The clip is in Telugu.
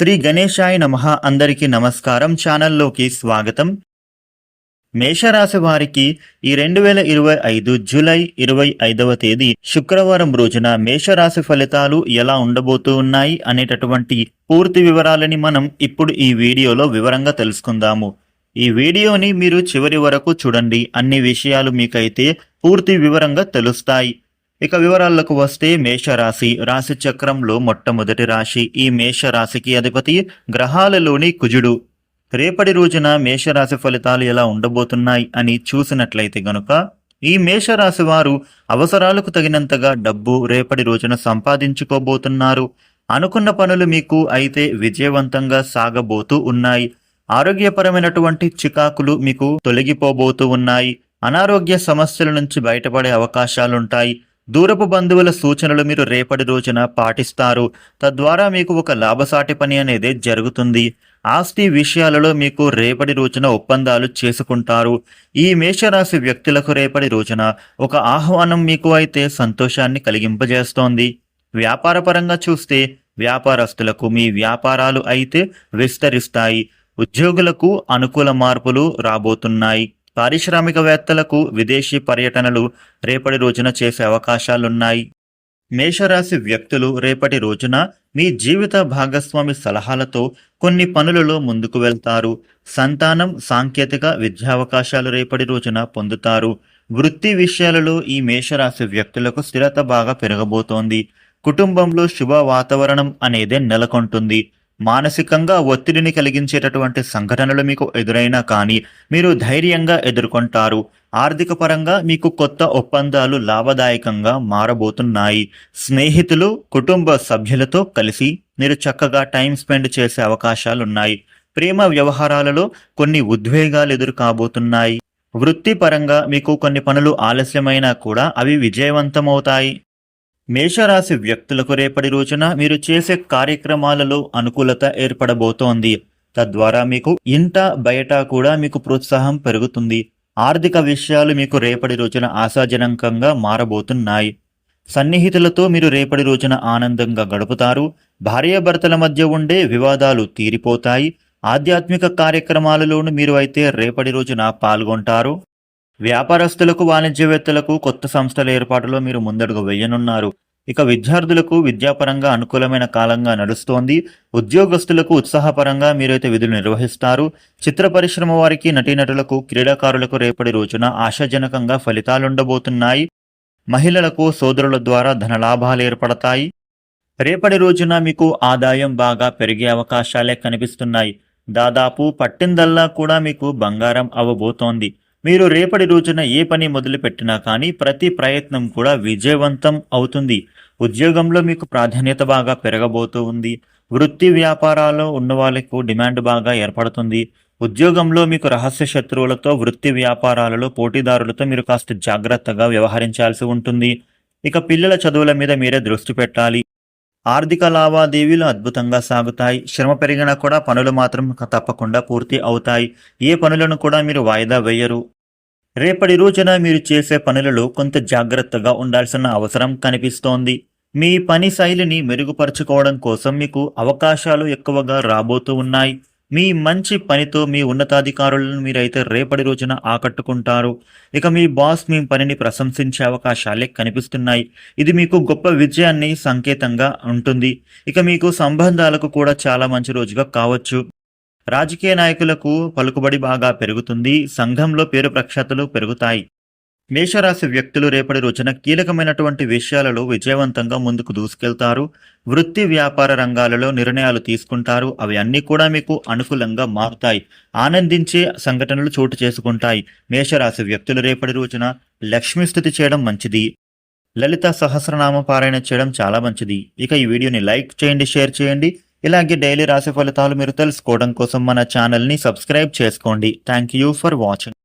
శ్రీ గణేశాయ నమ అందరికీ నమస్కారం. ఛానల్లోకి స్వాగతం. మేషరాశి వారికి ఈ రెండు వేల ఇరవై ఐదు జూలై ఇరవై ఐదవ తేదీ శుక్రవారం రోజున మేషరాశి ఫలితాలు ఎలా ఉండబోతూ ఉన్నాయి అనేటటువంటి పూర్తి వివరాలని మనం ఇప్పుడు ఈ వీడియోలో వివరంగా తెలుసుకుందాము. ఈ వీడియోని మీరు చివరి వరకు చూడండి. అన్ని విషయాలు మీకైతే పూర్తి వివరంగా తెలుస్తాయి. ఇక వివరాలకు వస్తే మేషరాశి. రాశి చక్రంలో మొట్టమొదటి రాశి. ఈ మేషరాశికి అధిపతి గ్రహాలలోని కుజుడు. రేపటి రోజున మేషరాశి ఫలితాలు ఎలా ఉండబోతున్నాయి అని చూసినట్లయితే గనుక ఈ మేషరాశి వారు అవసరాలకు తగినంతగా డబ్బు రేపటి రోజున సంపాదించుకోబోతున్నారు. అనుకున్న పనులు మీకు అయితే విజయవంతంగా సాగబోతూ ఉన్నాయి. ఆరోగ్యపరమైనటువంటి చికాకులు మీకు తొలగిపోబోతూ ఉన్నాయి. అనారోగ్య సమస్యల నుంచి బయటపడే అవకాశాలుంటాయి. దూరపు బంధువుల సూచనలు మీరు రేపటి రోజున పాటిస్తారు. తద్వారా మీకు ఒక లాభసాటి పని అనేది జరుగుతుంది. ఆస్తి విషయాలలో మీకు రేపటి రోజున ఒప్పందాలు చేసుకుంటారు. ఈ మేషరాశి వ్యక్తులకు రేపటి రోజున ఒక ఆహ్వానం మీకు అయితే సంతోషాన్ని కలిగింపజేస్తోంది. వ్యాపారపరంగా చూస్తే వ్యాపారస్తులకు మీ వ్యాపారాలు అయితే విస్తరిస్తాయి. ఉద్యోగులకు అనుకూల మార్పులు రాబోతున్నాయి. పారిశ్రామికవేత్తలకు విదేశీ పర్యటనలు రేపటి రోజున చేసే అవకాశాలున్నాయి. మేషరాశి వ్యక్తులు రేపటి రోజున మీ జీవిత భాగస్వామి సలహాలతో కొన్ని పనులలో ముందుకు వెళ్తారు. సంతానం సాంకేతిక విద్యావకాశాలు రేపటి రోజున పొందుతారు. వృత్తి విషయాలలో ఈ మేషరాశి వ్యక్తులకు స్థిరత బాగా పెరగబోతోంది. కుటుంబంలో శుభ వాతావరణం అనేదే నెలకొంటుంది. మానసికంగా ఒత్తిడిని కలిగించేటటువంటి సంఘటనలు మీకు ఎదురైనా కానీ మీరు ధైర్యంగా ఎదుర్కొంటారు. ఆర్థిక పరంగా మీకు కొత్త ఒప్పందాలు లాభదాయకంగా మారబోతున్నాయి. స్నేహితులు కుటుంబ సభ్యులతో కలిసి మీరు చక్కగా టైం స్పెండ్ చేసే అవకాశాలున్నాయి. ప్రేమ వ్యవహారాలలో కొన్ని ఉద్వేగాలు ఎదురు కాబోతున్నాయి వృత్తిపరంగా మీకు కొన్ని పనులు ఆలస్యమైనా కూడా అవి విజయవంతమవుతాయి. మేషరాశి వ్యక్తులకు రేపటి రోజున మీరు చేసే కార్యక్రమాలలో అనుకూలత ఏర్పడబోతోంది. తద్వారా మీకు ఇంట బయట కూడా మీకు ప్రోత్సాహం పెరుగుతుంది. ఆర్థిక విషయాలు మీకు రేపటి రోజున ఆశాజనకంగా మారబోతున్నాయి. సన్నిహితులతో మీరు రేపటి రోజున ఆనందంగా గడుపుతారు. భార్యాభర్తల మధ్య ఉండే వివాదాలు తీరిపోతాయి. ఆధ్యాత్మిక కార్యక్రమాలలోనూ మీరు అయితే రేపటి రోజున పాల్గొంటారు. వ్యాపారస్తులకు వాణిజ్యవేత్తలకు కొత్త సంస్థల ఏర్పాటులో మీరు ముందడుగు వేయనున్నారు. ఇక విద్యార్థులకు విద్యాపరంగా అనుకూలమైన కాలంగా నడుస్తోంది. ఉద్యోగస్తులకు ఉత్సాహపరంగా మీరైతే విధులు నిర్వహిస్తారు. చిత్ర పరిశ్రమ వారికి నటీనటులకు క్రీడాకారులకు రేపటి రోజున ఆశాజనకంగా ఫలితాలుండబోతున్నాయి. మహిళలకు సోదరుల ద్వారా ధనలాభాలు ఏర్పడతాయి. రేపటి రోజున మీకు ఆదాయం బాగా పెరిగే అవకాశాలే కనిపిస్తున్నాయి. దాదాపు పట్టిందల్లా కూడా మీకు బంగారం అవ్వబోతోంది. మీరు రేపటి రోజున ఏ పని మొదలుపెట్టినా కానీ ప్రతి ప్రయత్నం కూడా విజయవంతం అవుతుంది. ఉద్యోగంలో మీకు ప్రాధాన్యత బాగా పెరగబోతూ ఉంది. వృత్తి వ్యాపారాల్లో ఉన్న వాళ్ళకు డిమాండ్ బాగా ఏర్పడుతుంది. ఉద్యోగంలో మీకు రహస్య శత్రువులతో వృత్తి వ్యాపారాలలో పోటీదారులతో మీరు కాస్త జాగ్రత్తగా వ్యవహరించాల్సి ఉంటుంది. ఇక పిల్లల చదువుల మీద మీరే దృష్టి పెట్టాలి. ఆర్థిక లావాదేవీలు అద్భుతంగా సాగుతాయి. శ్రమ పెరిగినా కూడా పనులు మాత్రం తప్పకుండా పూర్తి అవుతాయి. ఏ పనులను కూడా మీరు వాయిదా వేయరు. రేపటి రోజున మీరు చేసే పనులలో కొంత జాగ్రత్తగా ఉండాల్సిన అవసరం కనిపిస్తోంది. మీ పని శైలిని మెరుగుపరచుకోవడం కోసం మీకు అవకాశాలు ఎక్కువగా రాబోతూ ఉన్నాయి. మీ మంచి పనితో మీ ఉన్నతాధికారులను మీరైతే రేపటి రోజున ఆకట్టుకుంటారు. ఇక మీ బాస్ మీ పనిని ప్రశంసించే అవకాశాలే కనిపిస్తున్నాయి. ఇది మీకు గొప్ప విజయాన్ని సంకేతంగా ఉంటుంది. ఇక మీకు సంబంధాలకు కూడా చాలా మంచి రోజుగా కావచ్చు. రాజకీయ నాయకులకు పలుకుబడి బాగా పెరుగుతుంది. సంఘంలో పేరు ప్రఖ్యాతులు పెరుగుతాయి. మేషరాశి వ్యక్తులు రేపటి రోజున కీలకమైనటువంటి విషయాలలో విజయవంతంగా ముందుకు దూసుకెళ్తారు. వృత్తి వ్యాపార రంగాలలో నిర్ణయాలు తీసుకుంటారు. అవి అన్నీ కూడా మీకు అనుకూలంగా మారుతాయి. ఆనందించే సంఘటనలు చోటు చేసుకుంటాయి. మేషరాశి వ్యక్తులు రేపటి రోజున లక్ష్మీ స్థుతి చేయడం మంచిది. లలిత సహస్రనామ పారాయణ చేయడం చాలా మంచిది. ఇక ఈ వీడియోని లైక్ చేయండి షేర్ చేయండి. ఇలాగే డైలీ రాశి ఫలితాలు మీరు తెలుసుకోవడం కోసం మన ఛానల్ని సబ్స్క్రైబ్ చేసుకోండి. Thank you for watching.